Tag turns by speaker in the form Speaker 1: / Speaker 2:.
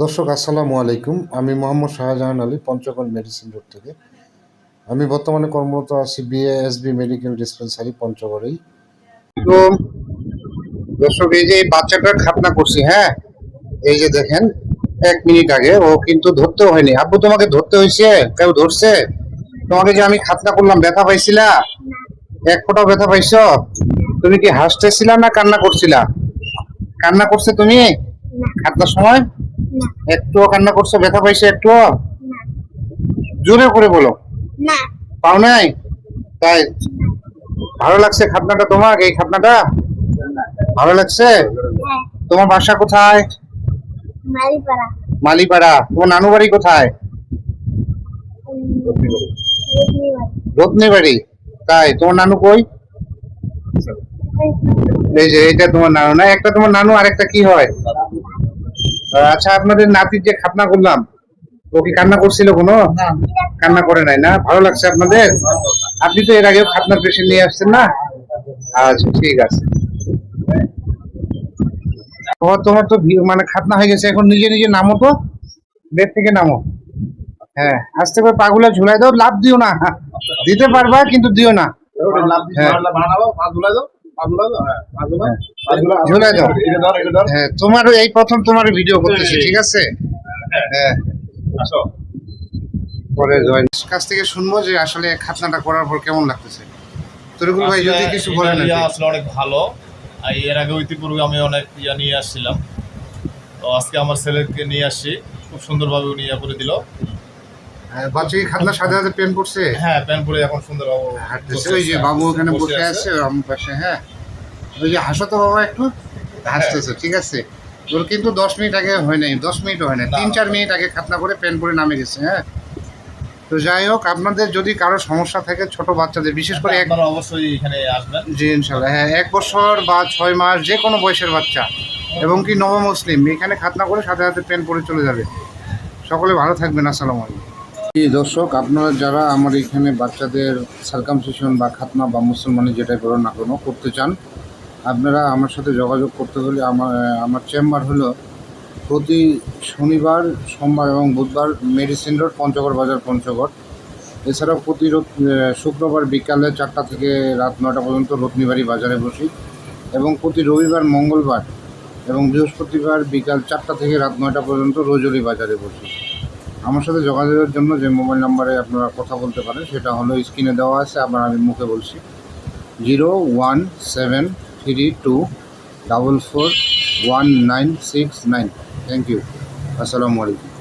Speaker 1: দর্শক, আসসালামু আলাইকুম। আমি মোহাম্মদ শাহজাহান আলী পঞ্চগড় মেডিসিন রোড থেকে। আমি বর্তমানে কর্মরত আছি বিএএসবি মেডিকেল ডিসপেন্সারি পঞ্চগড়েই। তো দর্শক, এই যে বাচ্চাটার খাতনা করছি হ্যাঁ? এই যে দেখেন, এক মিনিট আগে, ও কিন্তু ধরতে হয়নি। আব্বু তোমাকে ধরতে হয়েছে? কেউ ধরছে? তোমাকে যে আমি খাতনা করলাম, ব্যথা পাইছিলা? এক ফোঁটাও ব্যথা পাইছো? তুমি কি হাসতেছিলা না কান্না করছিলা? কান্না করছে তুমি? খাতনার সময়? একটুও কান্না করছ ব্যথা পাইছে একটুও? জোরে করে বলো।
Speaker 2: না।
Speaker 1: পাও নাই? তাই। ভালো লাগছে খাতনাটা তোমার এই খাতনাটা? ভালো লাগছে?
Speaker 2: হ্যাঁ।
Speaker 1: তোমার বাসা কোথায়?
Speaker 2: মারিপাড়া
Speaker 1: মালিপাড়া। তোমার নানু বাড়ি কোথায়? রত্নী বাড়ি তাই তোমার নানু কই? এই যে। এইটা তোমার নানু। না একটা তোমার নানু আর একটা কি হয়? আচ্ছা আপনাদের নাতির যে খাতনা করলাম ও কি কান্না করছিল কোনো? কান্না করে নাই না? ভালো লাগছে আপনাদের? আপনি তো এর আগেও খাতনার পেশেন্ট নিয়ে আসছেন না? আচ্ছা ঠিক আছে। তোমার তোমার তো মানে খাতনা হয়ে গেছে এখন নিজে নিজে নামো তো। বেড থেকে নামো। হ্যাঁ আস্তে করে পাগুলা ঝুলাই দাও লাভ দিও না। দিতে পারবা কিন্তু দিও না। হ্যাঁ। ঝুলাই দাও হ্যাঁ তোমার এই প্রথম তোমার ভিডিও করতেছি ঠিক আছে? হ্যাঁ পরে জয়েন কাছ থেকে শুনব যে আসলে খাতনাটা করার পর কেমন লাগতেছে। তরিকুল ভাই যদি কিছু বলেন
Speaker 3: ইয়া আসলে অনেক ভালো। এর আগে ইতিপূর্বে আমি অনেক ইয়া নিয়ে আসছিলাম। তো আজকে আমার ছেলেকে নিয়ে আসছি খুব সুন্দরভাবে উনি ইয়া করে দিল।
Speaker 1: হ্যাঁ, বাচ্চা কি খাতনার সাথে সাথে পেন করছে?
Speaker 3: হ্যাঁ প্যান্ট পরে এখন সুন্দরভাবে
Speaker 1: হাঁটতেছে ওই যে বাবু ওখানে বসে আছে আমার পাশে হ্যাঁ। ওই যে হাসো তো বাবা একটু? হাসতেছে ঠিক আছে? ওর কিন্তু দশ মিনিট আগে হয় নাই দশ মিনিট হয় না
Speaker 3: না।
Speaker 1: তিন চার মিনিট আগে খাতনা করে পেন পরে নামে গেছে হ্যাঁ? তো যাই হোক আপনাদের যদি কারও সমস্যা থাকে ছোট বাচ্চাদের বিশেষ করে এক
Speaker 3: অবশ্যই এখানে আসবেন।
Speaker 1: জি ইনশাল্লাহ হ্যাঁ এক বছর বা ছয় মাস যে কোনো বয়সের বাচ্চা এবং কি নব মুসলিম এখানে খাতনা করে সাথে সাথে পেন পরে চলে যাবে। সকলে ভালো থাকবেন আসসালামু আলাইকুম। দর্শক আপনারা যারা আমার এখানে বাচ্চাদের সার্কামসিশন বা খাতনা বা মুসলমানের যেটাই করো না কোনো করতে চান আপনারা আমার সাথে যোগাযোগ করতে হলে আমার আমার চেম্বার হলো প্রতি শনিবার, সোমবার এবং বুধবার মেডিসিন রোড, পঞ্চগড় বাজার পঞ্চগড়। এছাড়াও প্রতি শুক্রবার বিকালে চারটা থেকে রাত নটা পর্যন্ত রত্নিবাড়ি বাজারে বসি এবং প্রতি রবিবার, মঙ্গলবার এবং বৃহস্পতিবার বিকাল চারটা থেকে রাত নয়টা পর্যন্ত রোজলি বাজারে বসি। আমার সাথে যোগাযোগের জন্য যে মোবাইল নাম্বারে আপনারা কথা বলতে পারেন, সেটা হলো স্ক্রিনে দেওয়া আছে, আবার আমি মুখে বলছি। Zero one seven three two double four one nine six nine thank you আসসালামু আলাইকুম